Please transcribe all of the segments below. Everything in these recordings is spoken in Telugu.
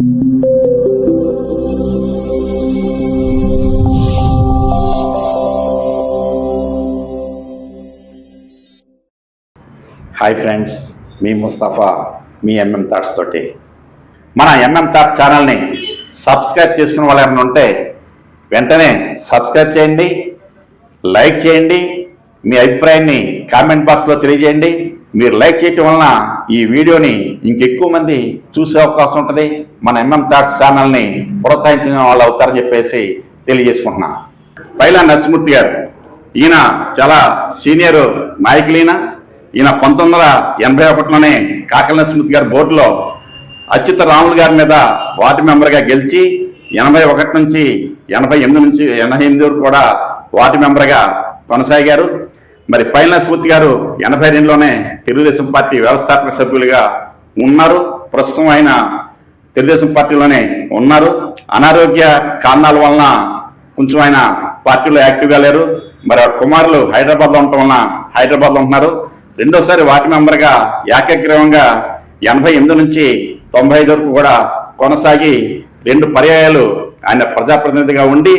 హాయ్ ఫ్రెండ్స్ మీ ముస్తఫా మీ ఎంఎం థాట్స్ తోటి. మన ఎంఎం థాట్ ఛానల్ని సబ్స్క్రైబ్ చేసుకున్న వాళ్ళు ఏమైనా ఉంటే వెంటనే సబ్స్క్రైబ్ చేయండి లైక్ చేయండి మీ అభిప్రాయాన్ని కామెంట్ బాక్స్లో తెలియజేయండి. మీరు లైక్ చేయటం వలన ఈ వీడియోని ఇంకెక్కువ మంది చూసే అవకాశం ఉంటుంది. మన ఎంఎం థాట్స్ ఛానల్ని ప్రోత్సహించిన వాళ్ళు అవుతారని చెప్పేసి తెలియజేసుకుంటున్నాను పైలా నరసింహూర్తి గారు ఈయన చాలా సీనియర్ నాయకులైన ఈయన ఈయన పంతొమ్మిది వందల ఎనభై ఒకటిలోనే కాకల నరసింహూర్తి గారి బోర్డులో అచ్యుత రాములు గారి మీద వార్డు మెంబర్గా గెలిచి ఎనభై ఒకటి నుంచి ఎనభై ఎనిమిది నుంచి ఎనభై ఎనిమిది వరకు కూడా వార్డు మెంబర్గా కొనసాగారు. మరి పైన స్ఫూర్తి గారు ఎనభై రెండులోనే తెలుగుదేశం పార్టీ వ్యవస్థాపక సభ్యులుగా ఉన్నారు. ప్రస్తుతం ఆయన తెలుగుదేశం పార్టీలోనే ఉన్నారు. అనారోగ్య కారణాల వలన కొంచెం ఆయన పార్టీలో యాక్టివ్గా లేరు. మరి కుమారులు హైదరాబాద్లో ఉండటం వలన హైదరాబాద్లో ఉంటున్నారు. రెండోసారి వార్డు మెంబర్గా ఏకగ్రీవంగా ఎనభై ఎనిమిది నుంచి తొంభై ఐదు వరకు కూడా కొనసాగి రెండు పర్యాయాలు ఆయన ప్రజాప్రతినిధిగా ఉండి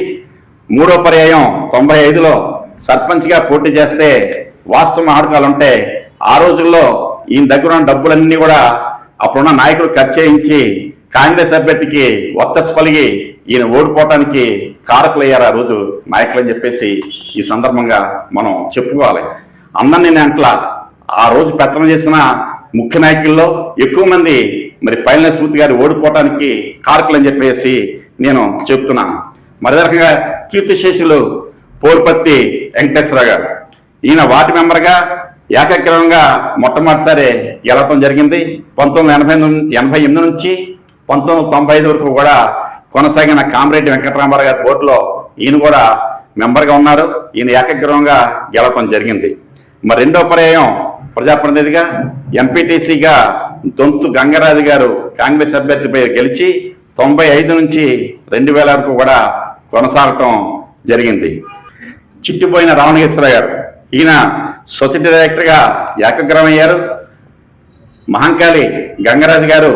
మూడో పర్యాయం తొంభై ఐదులో సర్పంచ్గా పోటీ చేస్తే వాస్తవం ఆడకాలు ఉంటే ఆ రోజుల్లో ఈయన దగ్గర ఉన్న డబ్బులన్నీ కూడా అప్పుడున్న నాయకులు ఖర్చు చేయించి కాంగ్రెస్ అభ్యర్థికి ఒత్తస్ పలిగి ఈయన ఓడిపోవటానికి కారకులయ్యారు ఆ రోజు నాయకులు అని చెప్పేసి ఈ సందర్భంగా మనం చెప్పుకోవాలి. అందరినీ నేను అంట్లా ఆ రోజు పెత్తనం చేసిన ముఖ్య నాయకుల్లో ఎక్కువ మంది మరి పైన స్మృతి గారు ఓడిపోవటానికి కారకులు అని చెప్పేసి నేను చెప్తున్నాను. మరి రకంగా కీర్తిశేషులు పోర్పత్తి వెంకటేశ్వర గారు. ఈయన వార్డు మెంబర్గా ఏకగ్రవంగా మొట్టమొదటిసారి గెలవటం జరిగింది. పంతొమ్మిది ఎనభై ఎనభై ఎనిమిది నుంచి పంతొమ్మిది తొంభై ఐదు వరకు కూడా కొనసాగిన కామరెడ్డి వెంకటరామారావు గారి బోర్డులో ఈయన కూడా మెంబర్గా ఉన్నారు. ఈయన ఏకగ్రవంగా గెలవటం జరిగింది. మరి రెండో పర్యాయం ప్రజాప్రతినిధిగా ఎంపీటీసీగా దొంతు గంగరాజు గారు కాంగ్రెస్ అభ్యర్థిపై గెలిచి తొంభై ఐదు నుంచి రెండు వేల వరకు కూడా కొనసాగటం జరిగింది. చిట్టిపోయిన రావణేశ్వర గారు. ఈయన సొసైటీ డైరెక్టర్గా ఏకగ్రహం అయ్యారు మహంకాళి గంగరాజు గారు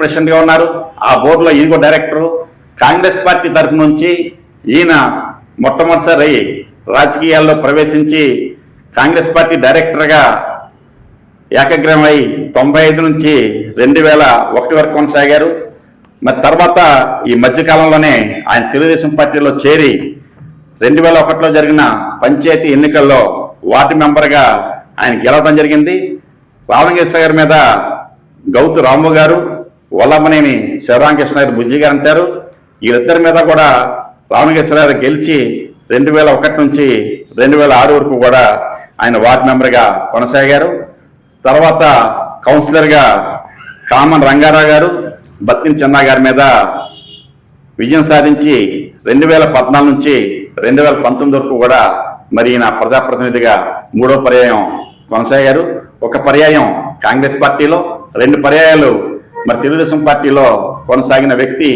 ప్రెసిడెంట్గా ఉన్నారు. ఆ బోర్డులో ఈయన డైరెక్టరు. కాంగ్రెస్ పార్టీ తరఫు నుంచి ఈయన మొట్టమొదటిసారి రాజకీయాల్లో ప్రవేశించి కాంగ్రెస్ పార్టీ డైరెక్టర్గా ఏకగ్రహం అయి తొంభై ఐదు నుంచి రెండు వేల ఒకటి వరకు కొనసాగారు. మరి తర్వాత ఈ మధ్యకాలంలోనే ఆయన తెలుగుదేశం పార్టీలో చేరి రెండు వేల ఒకటిలో జరిగిన పంచాయతీ ఎన్నికల్లో వార్డు మెంబర్గా ఆయన గెలవడం జరిగింది. రామలింగేశ్వర గారి మీద గౌతు రాము గారు వల్లమ్మనేని శివరామకృష్ణ గారు బుజ్జి గారు అంటారు. వీళ్ళిద్దరి మీద కూడా రామలింగేశ్వర గారు గెలిచి రెండు వేల ఒకటి నుంచి రెండు వేల ఆరు వరకు కూడా ఆయన వార్డు మెంబర్గా కొనసాగారు. తర్వాత కౌన్సిలర్గా కామన్ రంగారావు గారు బత్తిన చెన్నా గారి మీద విజయం సాధించి రెండు వేల పద్నాలుగు నుంచి రెండు వేల పంతొమ్మిది వరకు కూడా మరి ఈయన ప్రజాప్రతినిధిగా మూడో పర్యాయం కొనసాగారు. ఒక పర్యాయం కాంగ్రెస్ పార్టీలో రెండు పర్యాయాలు మరి తెలుగుదేశం పార్టీలో కొనసాగిన వ్యక్తి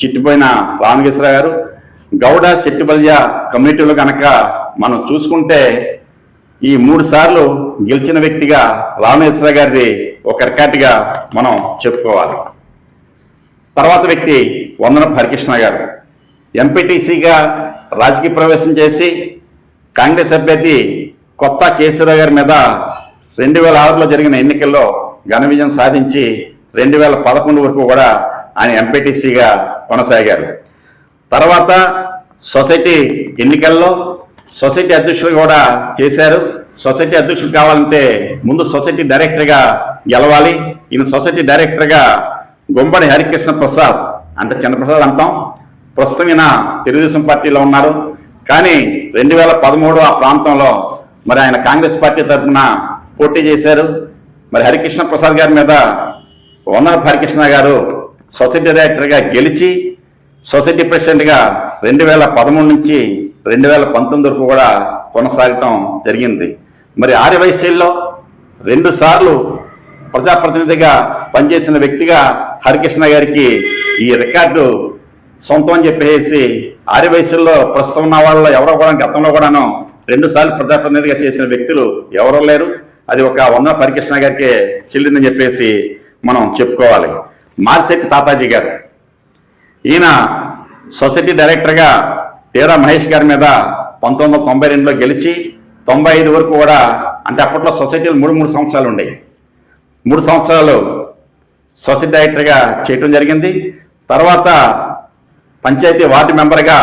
చిట్టిపోయిన రామకృష్ణ గారు. గౌడ చెట్టిబల్య కమ్యూనిటీలో కనుక మనం చూసుకుంటే ఈ మూడు సార్లు గెలిచిన వ్యక్తిగా రామేశ్వర గారిది ఒక రికార్డుగా మనం చెప్పుకోవాలి. తర్వాత వ్యక్తి వందన హరికృష్ణ గారు. ఎంపీటీసీగా రాజకీయ ప్రవేశం చేసి కాంగ్రెస్ అభ్యర్థి కొత్త కేసీరావు గారి మీద రెండు వేల ఆరులో జరిగిన ఎన్నికల్లో ఘన విజయం సాధించి రెండు వేల పదకొండు వరకు కూడా ఆయన ఎంపీటీసీగా కొనసాగారు. తర్వాత సొసైటీ ఎన్నికల్లో సొసైటీ అధ్యక్షులు కూడా చేశారు. సొసైటీ అధ్యక్షులు కావాలంటే ముందు సొసైటీ డైరెక్టర్గా గెలవాలి. ఈయన సొసైటీ డైరెక్టర్గా గుంబడి హరికృష్ణ ప్రసాద్ అంటే చంద్రప్రసాద్ అంటాం. ప్రస్తుతం ఈయన తెలుగుదేశం పార్టీలో ఉన్నారు. కానీ రెండు వేల పదమూడు ఆ ప్రాంతంలో మరి ఆయన కాంగ్రెస్ పార్టీ తరఫున పోటీ చేశారు. మరి హరికృష్ణ ప్రసాద్ గారి మీద వందన హరికృష్ణ గారు సొసైటీ డైరెక్టర్గా గెలిచి సొసైటీ ప్రెసిడెంట్గా రెండు వేల పదమూడు నుంచి రెండు వేల పంతొమ్మిది వరకు కూడా కొనసాగటం జరిగింది. మరి ఆర్యవైశ్యంలో రెండు సార్లు ప్రజాప్రతినిధిగా పనిచేసిన వ్యక్తిగా హరికృష్ణ గారికి ఈ రికార్డు సొంతం అని చెప్పేసి ఆర్యవైశ్యంలో ప్రస్తుతం ఉన్న వాళ్ళలో ఎవరో కూడా గతంలో కూడాను రెండు సార్లు ప్రజాప్రతినిధిగా చేసిన వ్యక్తులు ఎవరో లేరు. అది ఒక వంద పరికృష్ణ గారికి చెల్లిందని చెప్పేసి మనం చెప్పుకోవాలి. మార్సెట్టి తాతాజీ గారు. ఈయన సొసైటీ డైరెక్టర్గా తీరా మహేష్ గారి మీద పంతొమ్మిది వందల తొంభై రెండులో గెలిచి తొంభై ఐదు వరకు కూడా అంటే అప్పట్లో సొసైటీలు మూడు మూడు సంవత్సరాలు ఉండేవి. మూడు సంవత్సరాలు సొసైటీ డైరెక్టర్గా చేయటం జరిగింది. తర్వాత పంచాయతీ వార్డు మెంబర్గా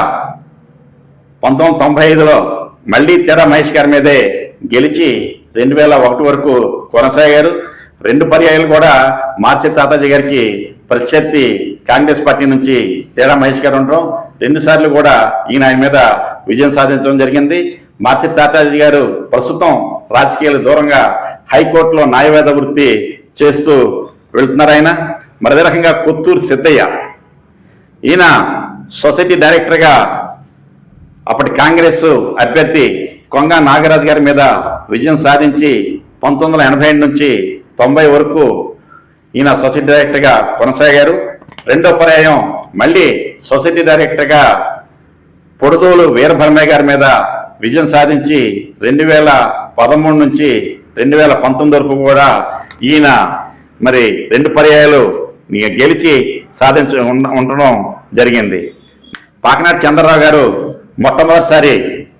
పంతొమ్మిది తొంభై ఐదులో మళ్ళీ తెర మహేష్ గారి మీదే గెలిచి రెండు వేల ఒకటి వరకు కొనసాగారు. రెండు పర్యాయాలు కూడా మార్చి తాతాజీ గారికి ప్రత్యర్థి కాంగ్రెస్ పార్టీ నుంచి తేడా మహేష్ గారు ఉండడం రెండుసార్లు కూడా ఈయన ఆయన మీద విజయం సాధించడం జరిగింది. మార్చి తాతాజీ గారు ప్రస్తుతం రాజకీయాలు దూరంగా హైకోర్టులో న్యాయవేద వృత్తి చేస్తూ వెళుతున్నారు ఆయన. మరదే రకంగా కొత్తూరు సిద్ధయ్య. ఈయన సొసైటీ డైరెక్టర్గా అప్పటి కాంగ్రెస్ అభ్యర్థి కొంగ నాగరాజు గారి మీద విజయం సాధించి పంతొమ్మిది వందల ఎనభై ఏడు నుంచి తొంభై వరకు ఈయన సొసైటీ డైరెక్టర్గా కొనసాగారు. రెండో పర్యాయం మళ్ళీ సొసైటీ డైరెక్టర్గా పొడుదోలు వీరభరమయ్య గారి మీద విజయం సాధించి రెండు వేల పదమూడు నుంచి రెండు వేల పంతొమ్మిది వరకు కూడా ఈయన మరి రెండు పర్యాయాలు గెలిచి సాధించ ఉండడం జరిగింది. పాకనాటి చంద్రరావు గారు మొట్టమొదటిసారి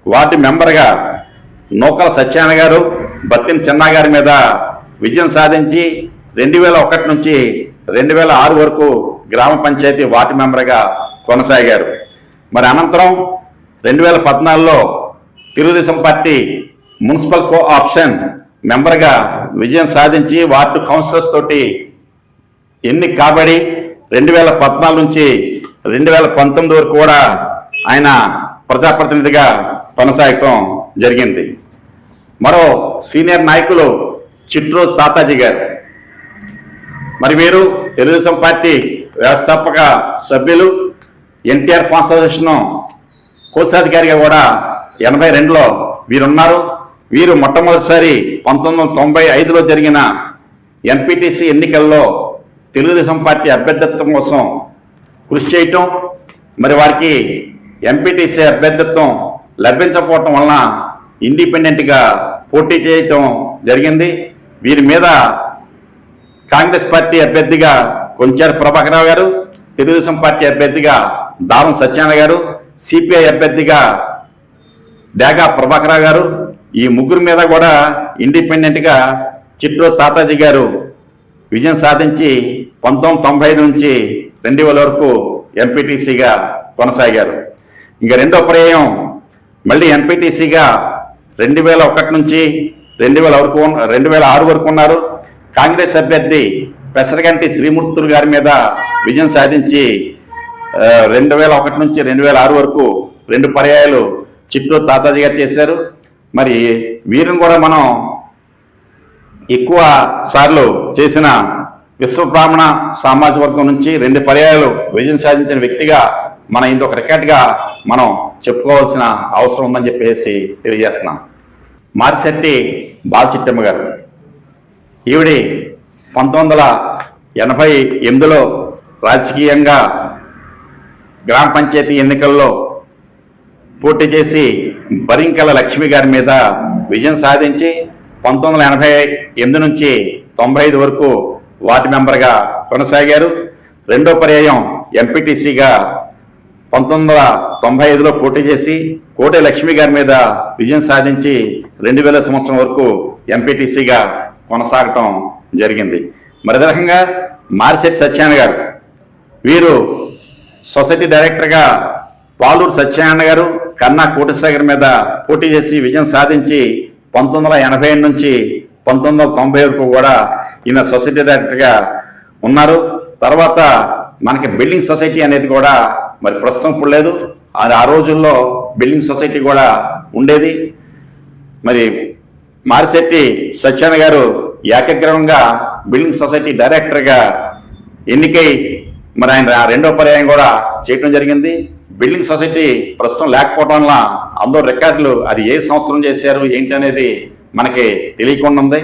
వార్డు మెంబర్గా నూకల సత్యాన గారు బత్తిన చిన్నగారి మీద విజయం సాధించి రెండు వేల ఒకటి నుంచి రెండు వేల ఆరు వరకు గ్రామ పంచాయతీ వార్డు మెంబర్గా కొనసాగారు. మరి అనంతరం రెండు వేల పద్నాలుగులో Telugu Desam party municipal co option మెంబర్గా విజయం సాధించి వార్డు కౌన్సిలర్స్ తోటి ఎన్ని కాబడి రెండు వేల పద్నాలుగు నుంచి రెండు వేల పంతొమ్మిది వరకు కూడా ఆయన ప్రజాప్రతినిధిగా కొనసాగటం జరిగింది. మరో సీనియర్ నాయకులు చిట్రోజు తాతాజీ గారు. మరి వీరు తెలుగుదేశం పార్టీ వ్యవస్థాపక సభ్యులు ఎన్టీఆర్ కాన్స్టిట్యూషన్ కోశాధికారిగా కూడా ఎనభై రెండులో వీరున్నారు. వీరు మొట్టమొదటిసారి పంతొమ్మిది వందల తొంభై ఐదులో జరిగిన ఎంపీటీసీ ఎన్నికల్లో తెలుగుదేశం పార్టీ అభ్యర్థిత్వం కోసం కృషి చేయటం మరి వారికి ఎంపీటీసీ అభ్యర్థిత్వం లభించకపోవటం వలన ఇండిపెండెంట్గా పోటీ చేయటం జరిగింది. వీరి మీద కాంగ్రెస్ పార్టీ అభ్యర్థిగా కొంచారు ప్రభాకరరావు గారు తెలుగుదేశం పార్టీ అభ్యర్థిగా దారం సత్యనారాయణ గారు సిపిఐ అభ్యర్థిగా డేగా ప్రభాకరరావు గారు ఈ ముగ్గురు మీద కూడా ఇండిపెండెంట్గా చిట్టూరు తాతాజీ గారు విజయం సాధించి పంతొమ్మిది తొంభై నుంచి రెండు వేల వరకు ఎంపీటీసీగా కొనసాగారు. ఇంకా రెండో పర్యాయం మళ్ళీ ఎంపీటీసీగా రెండు వేల ఒకటి నుంచి రెండు వేల వరకు రెండు వేల ఆరు వరకు ఉన్నారు. కాంగ్రెస్ అభ్యర్థి పెసరగంటి త్రిమూర్తులు గారి మీద విజయం సాధించి రెండు వేల ఒకటి నుంచి రెండు వేల ఆరు వరకు రెండు పర్యాయాలు చిత్తూరు తాతాజీ గారు చేశారు. మరి వీరిని కూడా మనం ఎక్కువ సార్లు చేసిన విశ్వబ్రాహ్మణ సామాజిక వర్గం నుంచి రెండు పర్యాయాలు విజయం సాధించిన వ్యక్తిగా మన ఇంకొక రికార్డ్గా మనం చెప్పుకోవాల్సిన అవసరం ఉందని చెప్పేసి తెలియజేస్తున్నాం. మారిశెట్టి బాలచిట్టమ్మ గారు ఈవిడి పంతొమ్మిది వందల ఎనభై ఎనిమిదిలో రాజకీయంగా గ్రామ పంచాయతీ ఎన్నికల్లో పోటీ చేసి బరింకల లక్ష్మి గారి మీద విజయం సాధించి పంతొమ్మిది వందల ఎనభై ఎనిమిది నుంచి తొంభై ఐదు వరకు వార్డు మెంబర్గా కొనసాగారు. రెండో పర్యాయం ఎంపీటీసీగా పంతొమ్మిది వందల తొంభై ఐదులో పోటీ చేసి కోటి లక్ష్మి గారి మీద విజయం సాధించి రెండు వేల సంవత్సరం వరకు ఎంపీటీసీగా కొనసాగటం జరిగింది. మరి రకంగా మారిశెట్టి సత్యనారాయణ గారు వీరు సొసైటీ డైరెక్టర్గా పాలూరు సత్యనారాయణ గారు కన్నా కోటేశ్వర మీద పోటీ చేసి విజయం సాధించి పంతొమ్మిది వందల ఎనభై ఏడు నుంచి పంతొమ్మిది వందల తొంభై వరకు కూడా ఈయన సొసైటీ డైరెక్టర్గా ఉన్నారు. తర్వాత మనకి బిల్డింగ్ సొసైటీ అనేది కూడా మరి ప్రస్తుతం ఇప్పుడు లేదు. అది ఆ రోజుల్లో బిల్డింగ్ సొసైటీ కూడా ఉండేది. మరి మారిశెట్టి సత్యనారాయణ గారు ఏకగ్రహంగా బిల్డింగ్ సొసైటీ డైరెక్టర్గా ఎన్నికై మరి ఆయన ఆ రెండో పర్యాయం కూడా చేయటం జరిగింది. బిల్డింగ్ సొసైటీ ప్రస్తుతం లేకపోవడం వల్ల అందరూ రికార్డులు అది ఏ సంవత్సరం చేశారు ఏంటి అనేది మనకి తెలియకుండా ఉంది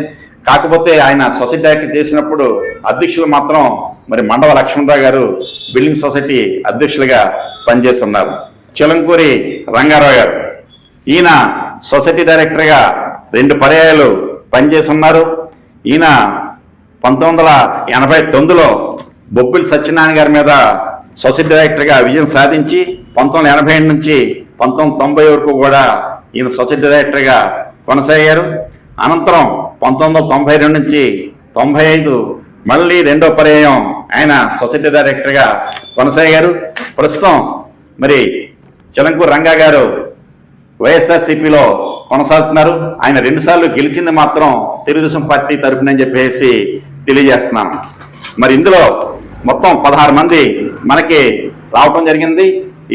కాకపోతే ఆయన సొసైటీ డైరెక్టర్ చేసినప్పుడు అధ్యక్షులు మాత్రం మరి మండవ లక్ష్మణరావు గారు బిల్డింగ్ సొసైటీ అధ్యక్షులుగా పనిచేస్తున్నారు. చిలంకూరి రంగారావు గారు. ఈయన సొసైటీ డైరెక్టర్గా రెండు పర్యాయాలు పనిచేస్తున్నారు. ఈయన పంతొమ్మిది వందల ఎనభై తొమ్మిదిలో బొబ్బిలి సత్యనారాయణ గారి మీద సొసైటీ డైరెక్టర్గా విజయం సాధించి పంతొమ్మిది ఎనభై నుంచి పంతొమ్మిది తొంభై వరకు కూడా ఈయన సొసైటీ డైరెక్టర్గా కొనసాగారు అనంతరం పంతొమ్మిది వందల తొంభై రెండు నుంచి తొంభై ఐదు మళ్ళీ రెండో పర్యాయం ఆయన సొసైటీ డైరెక్టర్గా కొనసాగారు ప్రస్తుతం మరి చిలంకూరు రంగా గారు వైఎస్ఆర్సీపీలో కొనసాగుతున్నారు. ఆయన రెండుసార్లు గెలిచింది మాత్రం తెలుగుదేశం పార్టీ తరఫునని చెప్పేసి తెలియజేస్తున్నాను మరి ఇందులో మొత్తం పదహారు మంది మనకి రావటం జరిగింది.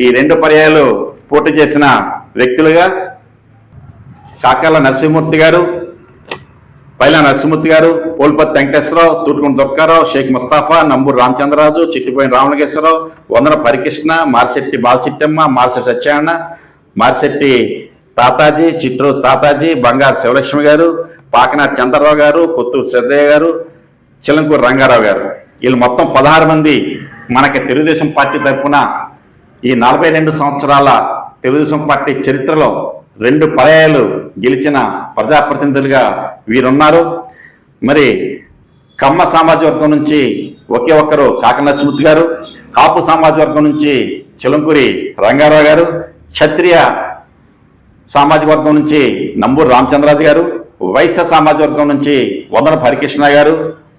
ఈ రెండు పర్యాయాలు పోటీ చేసిన వ్యక్తులుగా కాకాల నరసింహమూర్తి గారు పైలా నరసింహమూర్తి గారు పోల్పతి వెంకటేశ్వరరావు తూటుకుంట దొక్కారావు షేక్ ముస్తాఫా నంబూరు రామచంద్రరాజు చిట్టిపోయిన రామలింగేశ్వరరావు వందన పరికృష్ణ మారిశెట్టి బాలచిట్టమ్మ మారిశెట్టి సత్యనారాయణ మారిశెట్టి తాతాజీ చిట్రూరు తాతాజీ బంగారు శివలక్ష్మి గారు పాకనాథ్ చంద్రరావు గారు కొత్తూరు సిద్ధయ్య గారు చిలంకూరు రంగారావు గారు. వీళ్ళు మొత్తం పదహారు మంది మనకి తెలుగుదేశం పార్టీ తరఫున ఈ నలభై రెండు సంవత్సరాల తెలుగుదేశం పార్టీ చరిత్రలో రెండు పర్యాయాలు గెలిచిన ప్రజాప్రతినిధులుగా వీరున్నారు. మరి కమ్మ సామాజిక వర్గం నుంచి ఒకే ఒక్కరు కాక నరసింహమూర్తి గారు కాపు సామాజిక వర్గం నుంచి చిలంకూరి రంగారావు గారు క్షత్రియ సామాజిక వర్గం నుంచి నంబూరు రామచంద్రరాజు గారు వైశ్య సామాజిక వర్గం నుంచి వందన హరికృష్ణ గారు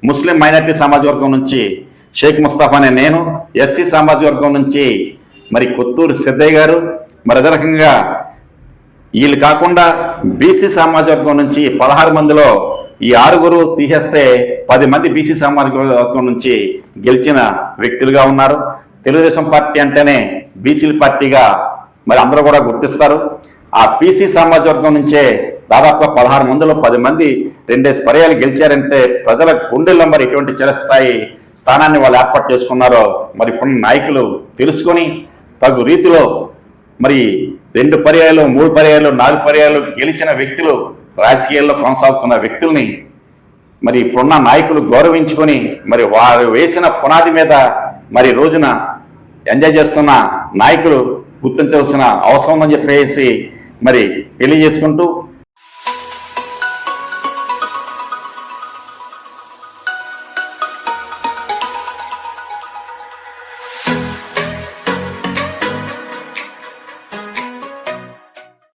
ముస్లిం మైనార్టీ సామాజిక వర్గం నుంచి షేక్ ముస్తాఫా అనే నేను ఎస్సీ సామాజిక వర్గం నుంచి మరి కొత్తూరు సిద్ధయ్య గారు మరి అదే రకంగా వీళ్ళు కాకుండా బీసీ సామాజిక వర్గం నుంచి పదహారు మందిలో ఈ ఆరుగురు తీసేస్తే పది మంది బీసీ సామాజిక వర్గం నుంచి గెలిచిన వ్యక్తులుగా ఉన్నారు. తెలుగుదేశం పార్టీ అంటేనే బీసీల పార్టీగా మరి అందరూ కూడా గుర్తిస్తారు. ఆ బీసీ సామాజిక వర్గం నుంచే దాదాపుగా పదహారు మందిలో పది మంది రెండేసి పర్యాలు గెలిచారంటే ప్రజల గుండెల్లో మరి ఎటువంటి చిరస్థాయి స్థానాన్ని వాళ్ళు ఏర్పాటు చేసుకున్నారో మరి ఇప్పుడు నాయకులు తెలుసుకొని తగు రీతిలో మరి రెండు పర్యాయాలు మూడు పర్యాయాలు నాలుగు పర్యాయాలు గెలిచిన వ్యక్తులు రాజకీయాల్లో కొనసాగుతున్న వ్యక్తుల్ని మరి ఇప్పుడున్న నాయకులు గౌరవించుకొని మరి వారు వేసిన పునాది మీద మరి రోజున ఎంజాయ్ చేస్తున్న నాయకులు గుర్తించవలసిన అవసరం అని చెప్పేసి మరి తెలియజేసుకుంటూ